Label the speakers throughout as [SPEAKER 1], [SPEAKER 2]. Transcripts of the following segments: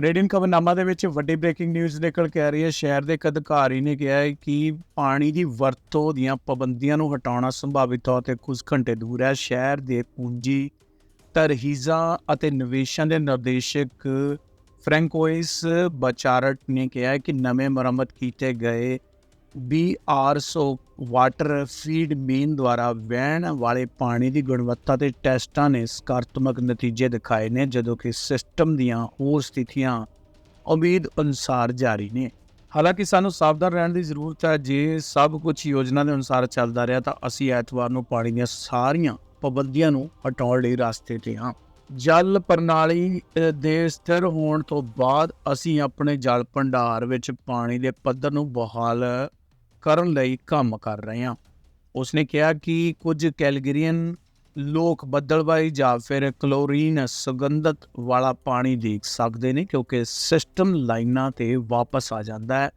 [SPEAKER 1] Canadian ਖਬਰਨਾਮਾ ਦੇ ਵਿੱਚ ਵੱਡੀ ਬ੍ਰੇਕਿੰਗ ਨਿਊਜ਼ ਨਿਕਲ ਕੇ ਆ ਰਹੀ ਹੈ। ਸ਼ਹਿਰ ਦੇ ਇੱਕ ਅਧਿਕਾਰੀ ਨੇ ਕਿਹਾ ਹੈ ਕਿ ਪਾਣੀ ਦੀ ਵਰਤੋਂ ਦੀਆਂ ਪਾਬੰਦੀਆਂ ਨੂੰ ਹਟਾਉਣਾ ਸੰਭਾਵਿਤ ਤੌਰ ਤੇ ਕੁਝ ਘੰਟੇ ਦੂਰ ਹੈ। ਸ਼ਹਿਰ ਦੇ ਪੂੰਜੀ ਤਰਹੀਜ਼ਾਂ ਅਤੇ ਨਿਵੇਸ਼ਾਂ ਦੇ ਨਿਰਦੇਸ਼ਕ ਫ੍ਰੈਂਕੋਇਸ ਬਚਾਰਟ ਨੇ ਕਿਹਾ ਕਿ ਨਵੇਂ ਮੁਰੰਮਤ ਕੀਤੇ ਗਏ ਬੀਆਰਸੋ ਵਾਟਰ ਫੀਡ ਮੇਨ ਦੁਆਰਾ ਵਹਿਣ ਵਾਲੇ ਪਾਣੀ ਦੀ ਗੁਣਵੱਤਾ ਦੇ ਟੈਸਟਾਂ ਨੇ ਸਕਾਰਾਤਮਕ ਨਤੀਜੇ ਦਿਖਾਏ ਨੇ, ਜਦੋਂ ਕਿ ਸਿਸਟਮ ਦੀਆਂ ਹੋਰ ਸਥਿਤੀਆਂ ਉਮੀਦ ਅਨੁਸਾਰ ਜਾਰੀ ਨੇ। ਹਾਲਾਂਕਿ ਸਾਨੂੰ ਸਾਵਧਾਨ ਰਹਿਣ ਦੀ ਜ਼ਰੂਰਤ ਹੈ, ਜੇ ਸਭ ਕੁਝ ਯੋਜਨਾ ਦੇ ਅਨੁਸਾਰ ਚੱਲਦਾ ਰਿਹਾ, ਤਾਂ ਅਸੀਂ ਐਤਵਾਰ ਨੂੰ ਪਾਣੀ ਦੀਆਂ ਸਾਰੀਆਂ ਪਾਬੰਦੀਆਂ ਨੂੰ ਹਟਾਉਣ ਲਈ ਰਸਤੇ ਤੇ ਹਾਂ। ਜਲ ਪ੍ਰਣਾਲੀ ਦੇ ਸਥਿਰ ਹੋਣ ਤੋਂ ਬਾਅਦ ਅਸੀਂ ਆਪਣੇ ਜਲ ਭੰਡਾਰ ਵਿੱਚ ਪਾਣੀ ਦੇ ਪੱਧਰ ਨੂੰ ਬਹਾਲ ਕਰਨ ਲਈ ਕੰਮ ਕਰ ਰਹੇ ਹਾਂ। ਉਸਨੇ ਕਿਹਾ ਕਿ ਕੁਝ ਕੈਲਗਰੀਅਨ ਲੋਕ ਬੱਦਲਬਾਈ ਜਾਂ ਫਿਰ ਕਲੋਰੀਨ ਸੁਗੰਧਤ ਵਾਲਾ ਪਾਣੀ ਦੇਖ ਸਕਦੇ ਨੇ ਕਿਉਂਕਿ ਸਿਸਟਮ ਲਾਈਨਾਂ ਤੇ ਵਾਪਸ ਆ ਜਾਂਦਾ ਹੈ।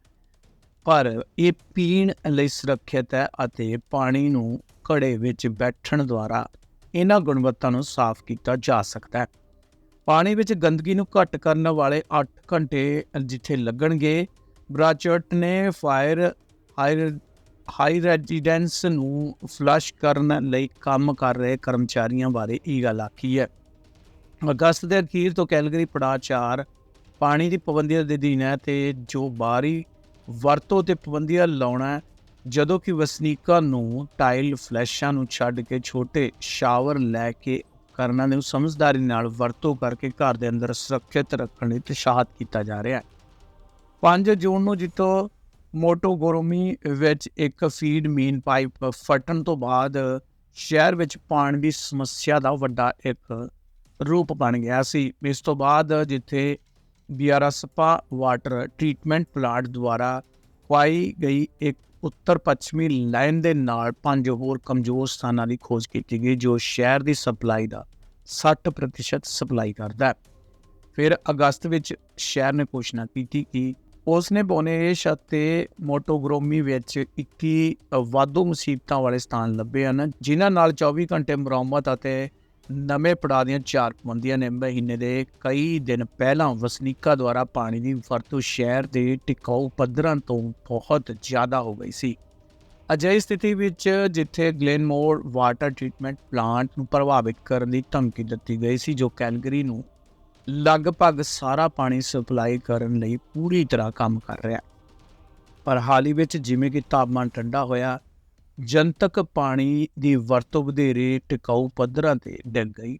[SPEAKER 1] ਪਰ ਇਹ ਪੀਣ ਲਈ ਸੁਰੱਖਿਅਤ ਹੈ ਅਤੇ ਪਾਣੀ ਨੂੰ ਘੜੇ ਵਿੱਚ ਬੈਠਣ ਦੁਆਰਾ ਇਹਨਾਂ ਗੁਣਵੱਤਾ ਨੂੰ ਸਾਫ਼ ਕੀਤਾ ਜਾ ਸਕਦਾ ਹੈ। ਪਾਣੀ ਵਿੱਚ ਗੰਦਗੀ ਨੂੰ ਘੱਟ ਕਰਨ ਵਾਲੇ 8 ਘੰਟੇ ਜਿੱਥੇ ਲੱਗਣਗੇ, ਬ੍ਰਾਚਰਟ ਨੇ ਫਾਇਰ ਹਾਈ ਹਾਈ ਰੈਜ਼ੀਡੈਂਸ ਨੂੰ ਫਲਸ਼ ਕਰਨ ਲਈ ਕੰਮ ਕਰ ਰਹੇ ਕਰਮਚਾਰੀਆਂ ਬਾਰੇ ਇਹ ਗੱਲ ਆਖੀ ਹੈ। ਅਗਸਤ ਦੇ ਅਖੀਰ ਤੋਂ ਕੈਲਗਰੀ ਪੜਾਅ 4 ਪਾਣੀ ਦੀ ਪਾਬੰਦੀਆਂ ਦੇ ਅਧੀਨ ਹੈ ਤੇ ਜੋ ਬਾਹਰੀ ਵਰਤੋਂ ਤੇ ਪਾਬੰਦੀਆਂ ਲਾਉਣਾ ਜਦੋਂ ਕਿ ਵਸਨੀਕਾਂ ਨੂੰ ਟਾਈਲ ਫਲੈਸ਼ਾਂ ਨੂੰ ਛੱਡ ਕੇ ਛੋਟੇ ਸ਼ਾਵਰ ਲੈ ਕੇ ਕਰਨਾ ਨੂੰ ਸਮਝਦਾਰੀ ਨਾਲ ਵਰਤੋਂ ਕਰਕੇ ਘਰ ਦੇ ਅੰਦਰ ਸੁਰੱਖਿਅਤ ਰੱਖਣ ਲਈ ਉਤਸ਼ਾਹਤ ਕੀਤਾ ਜਾ ਰਿਹਾ ਹੈ। 5 ਜੂਨ ਨੂੰ ਜਿੱਥੋਂ ਮੋਟੋਗੋਰੋਮੀ ਵਿੱਚ ਇੱਕ ਫੀਡ ਮੀਨ ਪਾਈਪ ਫਟਣ ਤੋਂ ਬਾਅਦ ਸ਼ਹਿਰ ਵਿੱਚ ਪਾਣੀ ਦੀ ਸਮੱਸਿਆ ਦਾ ਵੱਡਾ ਇੱਕ ਰੂਪ ਬਣ ਗਿਆ ਸੀ। ਇਸ ਤੋਂ ਬਾਅਦ ਜਿੱਥੇ ਬਿਆਰਸਪਾ ਵਾਟਰ ਟ੍ਰੀਟਮੈਂਟ ਪਲਾਂਟ ਦੁਆਰਾ ਪਾਈ ਗਈ ਇੱਕ ਉੱਤਰ ਪੱਛਮੀ ਲਾਈਨ ਦੇ ਨਾਲ ਪੰਜ ਹੋਰ ਕਮਜ਼ੋਰ ਸਥਾਨਾਂ ਦੀ ਖੋਜ ਕੀਤੀ ਗਈ, ਜੋ ਸ਼ਹਿਰ ਦੀ ਸਪਲਾਈ ਦਾ 60% ਸਪਲਾਈ ਕਰਦਾ ਹੈ। ਫਿਰ ਅਗਸਤ ਵਿੱਚ ਸ਼ਹਿਰ ਨੇ ਘੋਸ਼ਣਾ ਕੀਤੀ ਕਿ ਉਸ ਨੇ ਬੋਨੇਸ਼ ਅਤੇ ਮੋਟੋਗ੍ਰੋਮੀ ਵਿੱਚ 21 ਵਾਧੂ ਮੁਸੀਬਤਾਂ ਵਾਲੇ ਸਥਾਨ ਲੱਭੇ ਹਨ, ਜਿਨ੍ਹਾਂ ਨਾਲ 24 ਘੰਟੇ ਮੁਰੰਮਤ ਅਤੇ ਨਵੇਂ ਪੜਾਅ ਦੀਆਂ ਚਾਰ ਪਾਬੰਦੀਆਂ ਨੇ ਮਹੀਨੇ ਦੇ ਕਈ ਦਿਨ ਪਹਿਲਾਂ ਵਸਨੀਕਾਂ ਦੁਆਰਾ ਪਾਣੀ ਦੀ ਵਰਤੋਂ ਸ਼ਹਿਰ ਦੇ ਟਿਕਾਊ ਪੱਧਰਾਂ ਤੋਂ ਬਹੁਤ ਜ਼ਿਆਦਾ ਹੋ ਗਈ ਸੀ। ਅਜਿਹੀ ਸਥਿਤੀ ਵਿੱਚ ਜਿੱਥੇ ਗਲੇਨਮੋਰ ਵਾਟਰ ਟ੍ਰੀਟਮੈਂਟ ਪਲਾਂਟ ਨੂੰ ਪ੍ਰਭਾਵਿਤ ਕਰਨ ਦੀ ਧਮਕੀ ਦਿੱਤੀ ਗਈ ਸੀ, ਜੋ ਕੈਲਗਰੀ ਨੂੰ ਲਗਭਗ ਸਾਰਾ ਪਾਣੀ ਸਪਲਾਈ ਕਰਨ ਲਈ ਪੂਰੀ ਤਰ੍ਹਾਂ ਕੰਮ ਕਰ ਰਿਹਾ। ਪਰ ਹਾਲ ਹੀ ਵਿੱਚ ਜਿਵੇਂ ਕਿ ਤਾਪਮਾਨ ਠੰਡਾ ਹੋਇਆ, ਜਨਤਕ ਪਾਣੀ ਦੀ ਵਰਤੋਂ ਵਧੇਰੇ ਟਿਕਾਊ ਪੱਧਰਾਂ ਤੇ ਡਿੱਗ ਗਈ।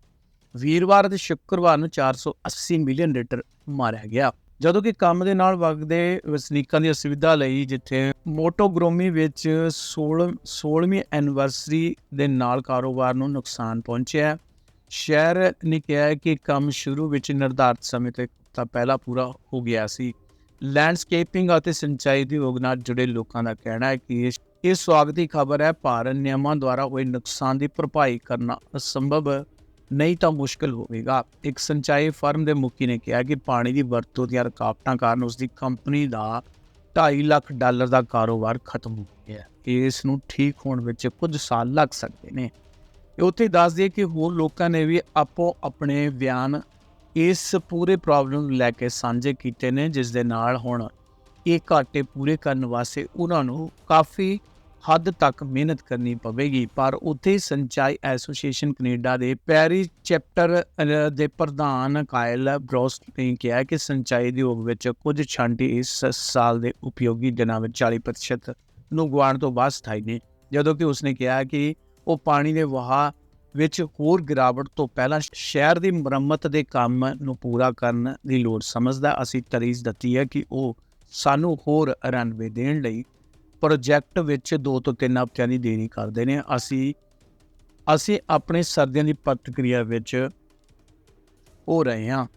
[SPEAKER 1] ਵੀਰਵਾਰ ਅਤੇ ਸ਼ੁੱਕਰਵਾਰ ਨੂੰ 480 ਮਿਲੀਅਨ ਲੀਟਰ ਮਾਰਿਆ ਗਿਆ। ਜਦੋਂ ਕਿ ਕੰਮ ਦੇ ਨਾਲ ਵਗਦੇ ਵਸਨੀਕਾਂ ਦੀ ਸੁਵਿਧਾ ਲਈ ਜਿੱਥੇ ਮੋਟੋਗ੍ਰੋਮੀ ਵਿੱਚ 16 16ਵੀਂ ਐਨੀਵਰਸਰੀ ਦੇ ਨਾਲ ਕਾਰੋਬਾਰ ਨੂੰ ਨੁਕਸਾਨ ਪਹੁੰਚਿਆ ਸ਼ਹਿਰ ਨੇ ਕਿਹਾ ਕਿ ਕੰਮ ਸ਼ੁਰੂ ਵਿੱਚ ਨਿਰਧਾਰਤ ਸਮੇਂ 'ਤੇ ਤਾਂ ਪਹਿਲਾਂ ਪੂਰਾ ਹੋ ਗਿਆ ਸੀ। ਲੈਂਡਸਕੇਪਿੰਗ ਅਤੇ ਸਿੰਚਾਈ ਦੇ ਉਦਯੋਗ ਨਾਲ ਜੁੜੇ ਲੋਕਾਂ ਦਾ ਕਹਿਣਾ ਹੈ ਕਿ ਇਹ- ਇਹ ਸਵਾਗਤੀ ਖਬਰ ਹੈ। ਭਾਰਤ ਨਿਯਮਾਂ ਦੁਆਰਾ ਹੋਏ ਨੁਕਸਾਨ ਦੀ ਭਰਪਾਈ ਕਰਨਾ ਅਸੰਭਵ ਨਹੀਂ ਤਾਂ ਮੁਸ਼ਕਲ ਹੋਵੇਗਾ। ਇੱਕ ਸਿੰਚਾਈ ਫਰਮ ਦੇ ਮੁਖੀ ਨੇ ਕਿਹਾ ਕਿ ਪਾਣੀ ਦੀ ਵਰਤੋਂ ਦੀਆਂ ਰੁਕਾਵਟਾਂ ਕਾਰਨ ਉਸ ਦੀ ਕੰਪਨੀ ਦਾ 2.5 ਲੱਖ ਡਾਲਰ ਦਾ ਕਾਰੋਬਾਰ ਖਤਮ ਹੋ ਗਿਆ ਹੈ। ਇਸ ਨੂੰ ਠੀਕ ਹੋਣ ਵਿੱਚ ਕੁਝ ਸਾਲ ਲੱਗ ਸਕਦੇ ਨੇ। ਉੱਥੇ ਦੱਸ ਦਈਏ ਕਿ ਹੋਰ ਲੋਕਾਂ ਨੇ ਵੀ ਆਪੋ ਆਪਣੇ ਬਿਆਨ ਇਸ ਪੂਰੇ ਪ੍ਰੋਬਲਮ ਨੂੰ ਲੈ ਕੇ ਸਾਂਝੇ ਕੀਤੇ ਨੇ, ਜਿਸ ਦੇ ਨਾਲ ਹੁਣ ਇਹ ਘਾਟੇ ਪੂਰੇ ਕਰਨ ਵਾਸਤੇ ਉਹਨਾਂ ਨੂੰ ਕਾਫੀ ਹੱਦ ਤੱਕ ਮਿਹਨਤ ਕਰਨੀ ਪਵੇਗੀ। ਪਰ ਉੱਥੇ ਸੰਚਾਈ ਐਸੋਸੀਏਸ਼ਨ ਕੈਨੇਡਾ ਦੇ ਪੈਰੀ ਚੈਪਟਰ ਦੇ ਪ੍ਰਧਾਨ ਕਾਇਲ ਬ੍ਰੋਸ ਨੇ ਕਿਹਾ ਕਿ ਸੰਚਾਈ ਉਦਯੋਗ ਵਿੱਚ ਕੁਝ ਛਾਂਟੀ ਇਸ ਸਾਲ ਦੇ ਉਪਯੋਗੀ ਦਿਨਾਂ ਵਿੱਚ 40% ਨੂੰ ਗੁਆਉਣ ਤੋਂ ਬਾਅਦ ਸਥਾਈ ਨੇ। ਜਦੋਂ ਕਿ ਉਸਨੇ ਕਿਹਾ ਕਿ ਉਹ ਪਾਣੀ ਦੇ ਵਹਾਅ ਵਿੱਚ ਹੋਰ ਗਿਰਾਵਟ ਤੋਂ ਪਹਿਲਾਂ ਸ਼ਹਿਰ ਦੀ ਮੁਰੰਮਤ ਦੇ ਕੰਮ ਨੂੰ ਪੂਰਾ ਕਰਨ ਦੀ ਲੋੜ ਸਮਝਦਾ ਅਸੀਂ ਤਰੀਜ਼ ਦਿੱਤੀ ਹੈ ਕਿ ਉਹ ਸਾਨੂੰ ਹੋਰ ਰਨਵੇ ਦੇਣ ਲਈ ਪ੍ਰੋਜੈਕਟ ਵਿੱਚ 2 ਤੋਂ 3 ਹਫ਼ਤਿਆਂ ਦੀ ਦੇਰੀ ਕਰਦੇ ਨੇ। ਅਸੀਂ ਅਸੀਂ ਆਪਣੇ ਸਰਦੀਆਂ ਦੀ ਪ੍ਰਤੀਕਿਰਿਆ ਵਿੱਚ ਹੋ ਰਹੇ ਹਾਂ।